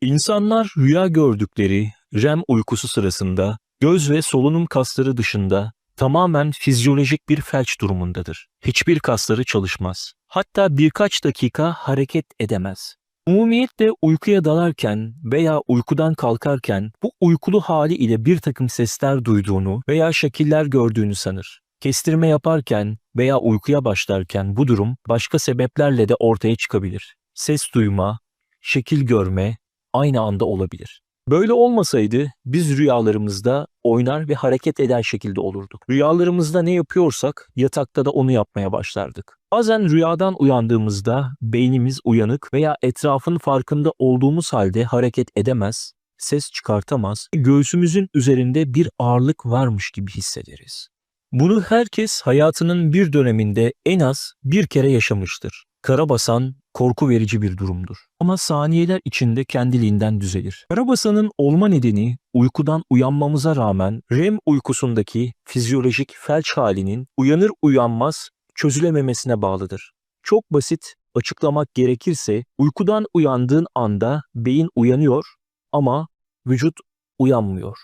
İnsanlar rüya gördükleri REM uykusu sırasında göz ve solunum kasları dışında tamamen fizyolojik bir felç durumundadır. Hiçbir kasları çalışmaz. Hatta birkaç dakika hareket edemez. Umumiyetle uykuya dalarken veya uykudan kalkarken bu uykulu hali ile bir takım sesler duyduğunu veya şekiller gördüğünü sanır. Kestirme yaparken veya uykuya başlarken bu durum başka sebeplerle de ortaya çıkabilir. Ses duyma, şekil görme aynı anda olabilir. Böyle olmasaydı biz rüyalarımızda oynar ve hareket eden şekilde olurduk. Rüyalarımızda ne yapıyorsak yatakta da onu yapmaya başlardık. Bazen rüyadan uyandığımızda beynimiz uyanık veya etrafın farkında olduğumuz halde hareket edemez, ses çıkartamaz, göğsümüzün üzerinde bir ağırlık varmış gibi hissederiz. Bunu herkes hayatının bir döneminde en az bir kere yaşamıştır. Karabasan korku verici bir durumdur. Ama saniyeler içinde kendiliğinden düzelir. Karabasanın olma nedeni uykudan uyanmamıza rağmen REM uykusundaki fizyolojik felç halinin uyanır uyanmaz çözülememesine bağlıdır. Çok basit açıklamak gerekirse uykudan uyandığın anda beyin uyanıyor ama vücut uyanmıyor.